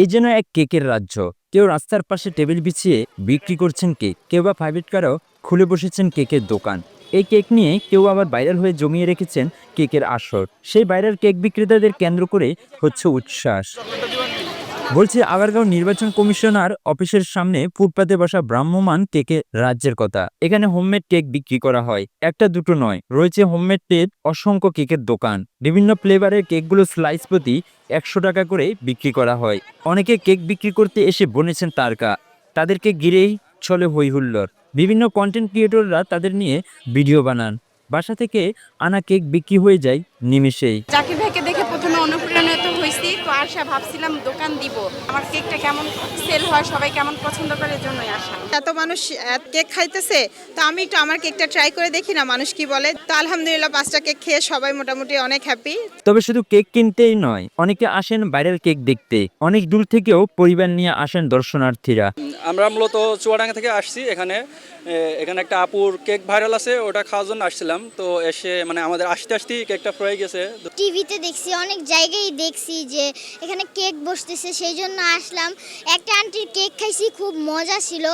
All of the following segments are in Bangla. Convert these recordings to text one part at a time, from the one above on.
এই যেন এক কেকের রাজ্য। কেউ রাস্তার পাশে টেবিল বিছিয়ে বিক্রি করছেন কেক, কেউ বা প্রাইভেট কারও খুলে বসেছেন কেকের দোকান। এই কেক নিয়ে কেউ আবার ভাইরাল হয়ে জমিয়ে রেখেছেন কেকের আসর। সেই ভাইরাল কেক বিক্রেতাদের কেন্দ্র করে হচ্ছে উচ্ছ্বাস। বলছি, আগারগাঁও নির্বাচন কমিশনার অফিসের সামনে ফুটপাতে বসা ব্রাহ্মমান কেকের রাজ্যের কথা। এখানে হোমমেড কেক বিক্রি করা হয়। একটা দুটো নয়। রয়েছে হোমমেড টেপ অসংখ্য কেকের দোকান। বিভিন্ন ফ্লেভারের কেকগুলো স্লাইস প্রতি একশো টাকা করে বিক্রি করা হয়। অনেকে কেক বিক্রি করতে এসে বনেছেন তারকা। তাদেরকে ঘিরেই চলে হই হুল্লোড় বিভিন্ন কন্টেন্ট ক্রিয়েটররা তাদের নিয়ে ভিডিও বানান। বাসা থেকে আনা কেক বিক্রি হয়ে যায় নিমেষেই। প্রথমে অনুপ্রাণিত হয়েছি তো আসা ভাবছিলাম দোকান দিব। আমার কেকটা কেমন সেল হয় সবাই কেমন পছন্দ করে এজন্যই আসা এত মানুষ এত কেক খাইতেছে তো আমি একটু আমার কেকটা ট্রাই করে দেখি না মানুষ কি বলে। তো আলহামদুলিল্লাহ পাঁচটা কেক খেয়ে সবাই মোটামুটি অনেক হ্যাপি তবে শুধু কেক কিনতেই নয় অনেকে আসেন ভাইরাল কেক দেখতে। অনেক দূর থেকেও পরিবার নিয়ে আসেন দর্শনার্থীরা। আমরা মূলত চুয়াডাঙ্গা থেকে আসছি এখানে। এখানে একটা আপুর কেক ভাইরাল আছে ওটা খাওয়ার জন্য আসছিলাম। তো এসে মানে আমাদের আসতে আসতেই কেকটা ফ্রয়ে গেছে। টিভিতে দেখছি অনেক জায়গায় দেখছি যে এখানে কেক বসতেছে সেই জন্য আসলাম। একটা আন্টির কেক খাইছি খুব মজা ছিল।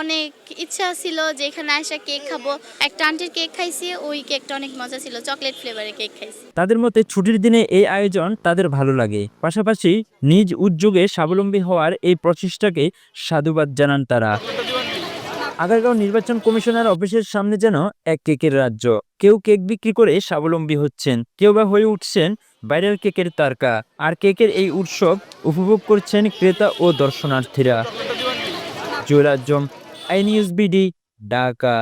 অনেক ইচ্ছা ছিল যে এখানে আসা কেক খাব। একটা আন্টির কেক খাইছি ওই কেকটা অনেক মজা ছিল চকলেট ফ্লেভারের কেক খাইছি। তাদের মতে ছুটির দিনে এই আয়োজন তাদের ভালো লাগে। পাশাপাশি নিজ উদ্যোগে স্বাবলম্বী হওয়ার এই প্রচেষ্টাকে সাধুবাদ জানান তারা। আগারগাঁও নির্বাচন কমিশনার অফিসের সামনে যেন এক কেকের রাজ্য। কেউ কেক বিক্রি করে স্বাবলম্বী হচ্ছেন, কেউ বা হয়ে উঠছেন বাইরের কেকের তারকা। আর কেকের এই উৎসব উপভোগ করছেন ক্রেতা ও দর্শনার্থীরা। Jewel Azam I news BD Dhaka.